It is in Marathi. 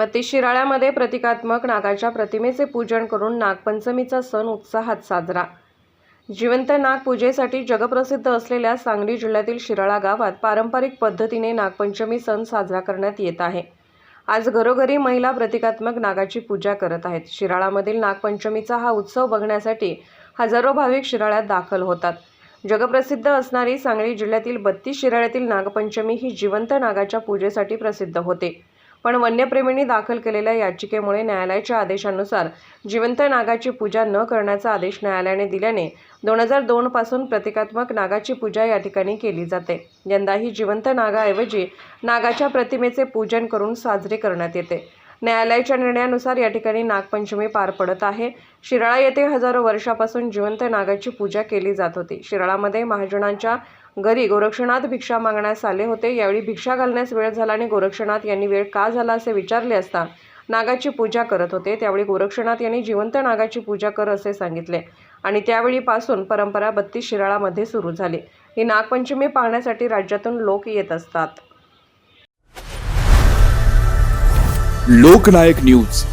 बत्तीस शिराळ्यामध्ये प्रतिकात्मक नागाच्या प्रतिमेचे पूजन करून नागपंचमीचा सण उत्साहात साजरा. जिवंत नागपूजेसाठी जगप्रसिद्ध असलेल्या सांगली जिल्ह्यातील शिराळा गावात पारंपरिक पद्धतीने नागपंचमी सण साजरा करण्यात येत आहे. आज घरोघरी महिला प्रतिकात्मक नागाची पूजा करत आहेत. शिराळामधील नागपंचमीचा हा उत्सव बघण्यासाठी हजारो भाविक शिराळ्यात दाखल होतात. जगप्रसिद्ध असणारी सांगली जिल्ह्यातील बत्तीस शिराळ्यातील नागपंचमी ही जिवंत नागाच्या पूजेसाठी प्रसिद्ध होते. पण वन्यप्रेमींनी दाखल केलेल्या याचिकेमुळे न्यायालयाच्या आदेशानुसार जिवंत नागाची पूजा न करण्याचा आदेश न्यायालयाने दिल्याने दोन हजार दोनपासून प्रतिकात्मक नागाची पूजा या ठिकाणी केली जाते. यंदाही जिवंत नागाऐवजी नागाच्या प्रतिमेचे पूजन करून साजरे करण्यात येते. न्यायालयाच्या निर्णयानुसार या ठिकाणी नागपंचमी पार पडत आहे. शिराळा येथे हजारो वर्षापासून जिवंत नागाची पूजा केली जात होती. शिराळामध्ये महाजनांच्या घरी गोरक्षनाथ भिक्षा मागण्यास आले होते. यावेळी भिक्षा घालण्यास वेळ झाला आणि गोरक्षनाथ यांनी वेळ का झाला असे विचारले असता नागाची पूजा करत होते. त्यावेळी गोरक्षनाथ यांनी जिवंत नागाची पूजा कर असे सांगितले आणि त्यावेळीपासून परंपरा बत्तीस शिराळामध्ये सुरू झाली. ही नागपंचमी पाहण्यासाठी राज्यातून लोक येत असतात. लोकनायक न्यूज.